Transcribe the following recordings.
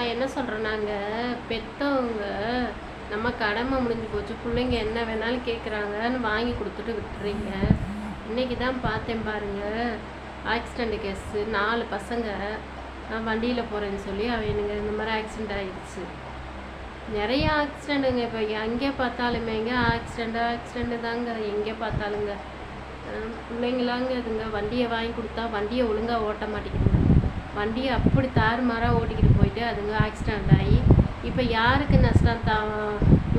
நான் என்ன சொல்கிறேன்னாங்க பெற்றவங்க நம்ம கடமை முடிஞ்சு போச்சு பிள்ளைங்க என்ன வேணாலும் கேட்குறாங்கன்னு வாங்கி கொடுத்துட்டு விட்டுறீங்க. இன்னைக்கு தான் பார்த்தேன் பாருங்க ஆக்சிடெண்ட் கேஸு நாலு பசங்க நான் வண்டியில் போகிறேன்னு சொல்லி அவனுங்க இந்த மாதிரி ஆக்சிடெண்ட் ஆகிடுச்சு நிறைய ஆக்சிடெண்ட்டுங்க இப்போ எங்கே பார்த்தாலுமே எங்கே ஆக்சிடெண்ட்டு ஆக்சிடெண்ட்டு தாங்க. எங்கே பார்த்தாலுங்க பிள்ளைங்களாங்க இதுங்க வண்டியை வாங்கி கொடுத்தா வண்டியை ஒழுங்காக ஓட்ட மாட்டேங்குதுங்க. வண்டியை அப்படி தாறுமாறாக ஓட்டிக்கிட்டு போயிட்டு அதுங்க ஆக்சிடெண்ட் ஆகி இப்போ யாருக்கு நஷ்டம் தான்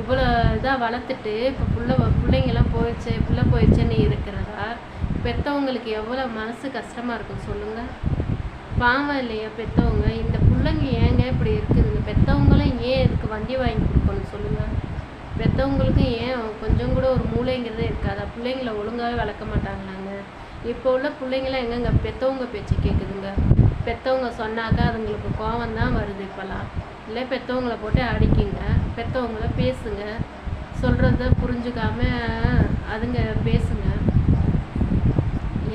இவ்வளோ இதாக வளர்த்துட்டு இப்போ பிள்ளை பிள்ளைங்கெல்லாம் போயிடுச்சு பிள்ளை போயிடுச்சுன்னு இருக்கிறதா? பெற்றவங்களுக்கு எவ்வளோ மனசு கஷ்டமாக இருக்கும் சொல்லுங்கள் பாவம் இல்லையா பெற்றவங்க இந்த பிள்ளைங்க ஏங்க இப்படி இருக்குதுங்க? பெற்றவங்களும் ஏன் இதுக்கு வண்டி வாங்கி கொடுக்கணும் சொல்லுங்கள் பெற்றவங்களுக்கும் ஏன் கொஞ்சம் கூட ஒரு மூளைங்கிறதே இருக்காதா? பிள்ளைங்கள ஒழுங்காகவே வளர்க்க மாட்டாங்களாங்க. இப்போ உள்ள பிள்ளைங்களாம் எங்கங்க? பெற்றவங்க பேச்சு கேட்குதுங்க பெற்றவங்க சொன்னாக்கா அதுங்களுக்கு கோவம் தான் வருது இப்போலாம் இல்லை பெற்றவங்கள போட்டு அடிக்குங்க. பெற்றவங்கள பேசுங்க. சொல்கிறத புரிஞ்சுக்காம அதுங்க பேசுங்க.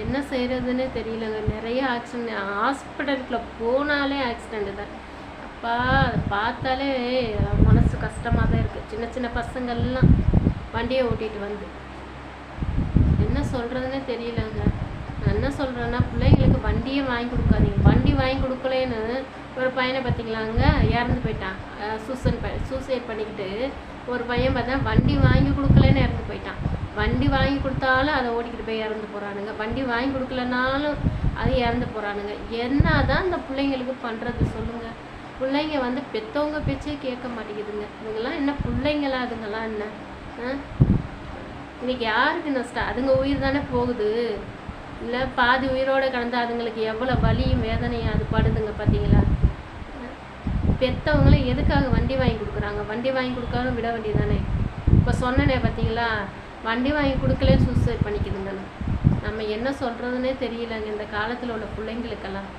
என்ன செய்கிறதுன்னே தெரியலங்க. நிறைய ஆக்சிடென்ட் ஹாஸ்பிட்டலுக்குள்ள போனாலே ஆக்சிடென்ட் தான். அப்பா அதை பார்த்தாலே மனசு கஷ்டமாக தான் இருக்குது சின்ன சின்ன பசங்கள்லாம் வண்டியை ஓட்டிகிட்டு வந்து. என்ன சொல்கிறதுனே தெரியலங்க. ஆனால் பிள்ளைங்களுக்கு வண்டியே வாங்கி கொடுக்காதீங்க. வண்டி வாங்கி கொடுக்கலேன்னு ஒரு பையனை பார்த்தீங்களாங்க இறந்து போயிட்டான். சூசன் ப சூசைட் பண்ணிக்கிட்டு ஒரு பையன் பார்த்தா வண்டி வாங்கி கொடுக்கலன்னு இறந்து போயிட்டான். வண்டி வாங்கி கொடுத்தாலும் அதை ஓட்டிக்கிட்டு போய் இறந்து போகிறானுங்க வண்டி வாங்கி கொடுக்கலனாலும் அது இறந்து போகிறானுங்க என்ன தான் இந்த பிள்ளைங்களுக்கு பண்ணுறது சொல்லுங்கள் பிள்ளைங்க வந்து பெற்றவங்க பேச்சே கேட்க மாட்டேங்குதுங்க. இவங்கெல்லாம் என்ன பிள்ளைங்களா? அதுங்கெல்லாம் என்ன? இன்னைக்கு யாருக்கு நஷ்டம்? அதுங்க உயிர் தானே போகுது. இல்லை பாதி உயிரோடு கடந்தால் அதுங்களுக்கு எவ்வளோ வலியும் வேதனையும் அது படுதுங்க பார்த்தீங்களா பெற்றவங்களும் எதுக்காக வண்டி வாங்கி கொடுக்குறாங்க? வண்டி வாங்கி கொடுக்காம விட வேண்டியதானே இப்போ சொன்னனே பார்த்தீங்களா வண்டி வாங்கி கொடுக்கலே சூசைட் பண்ணிக்குதுங்கன்னு நம்ம என்ன சொல்கிறதுனே தெரியலங்க. இந்த காலத்தில் உள்ள பிள்ளைங்களுக்கெல்லாம்.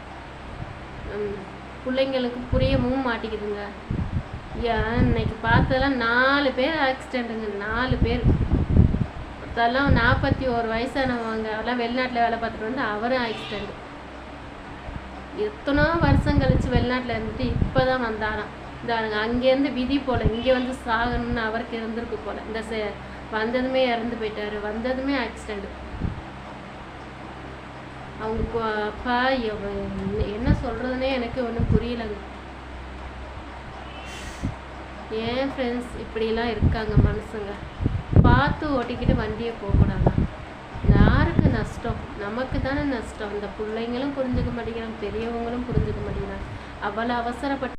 ம், பிள்ளைங்களுக்கு புரியவும் மாட்டேங்குதுங்க. ஏன் இன்னைக்கு பார்த்ததெல்லாம் நாலு பேர் ஆக்சிடெண்ட்டுங்க நாலு பேர். பார்த்தாலும் நாற்பத்தி ஒரு வயசானவங்க எல்லாம் வெளிநாட்டில் வேலை பார்த்துட்டு வந்து அவரும் ஆக்சிடெண்ட் எத்தனோ வருஷம் கழிச்சு வெளிநாட்டில் இருந்துட்டு இப்போ தான் வந்தாராம். இந்த அங்கேருந்து விதி போல இங்கே வந்து சாகணும்னு அவருக்கு இருந்திருக்கு போல. இந்த செ- வந்ததுமே இறந்து போயிட்டாரு வந்ததுமே ஆக்சிடெண்ட் அவங்க அப்பா என்ன- என்ன சொல்கிறதுனே ஏன் ஃப்ரெண்ட்ஸ் இப்படிலாம் இருக்காங்க மனுஷங்க. பார்த்து ஓட்டிக்கிட்டு வண்டியை போகக்கூடாது? யாருக்கு நஷ்டம்? நமக்கு தானே நஷ்டம். இந்த பிள்ளைங்களும் புரிஞ்சுக்க மாட்டேங்கிறாங்க பெரியவங்களும் புரிஞ்சுக்க மாட்டேங்கிறாங்க. அவ்வளோ அவசரப்பட்டு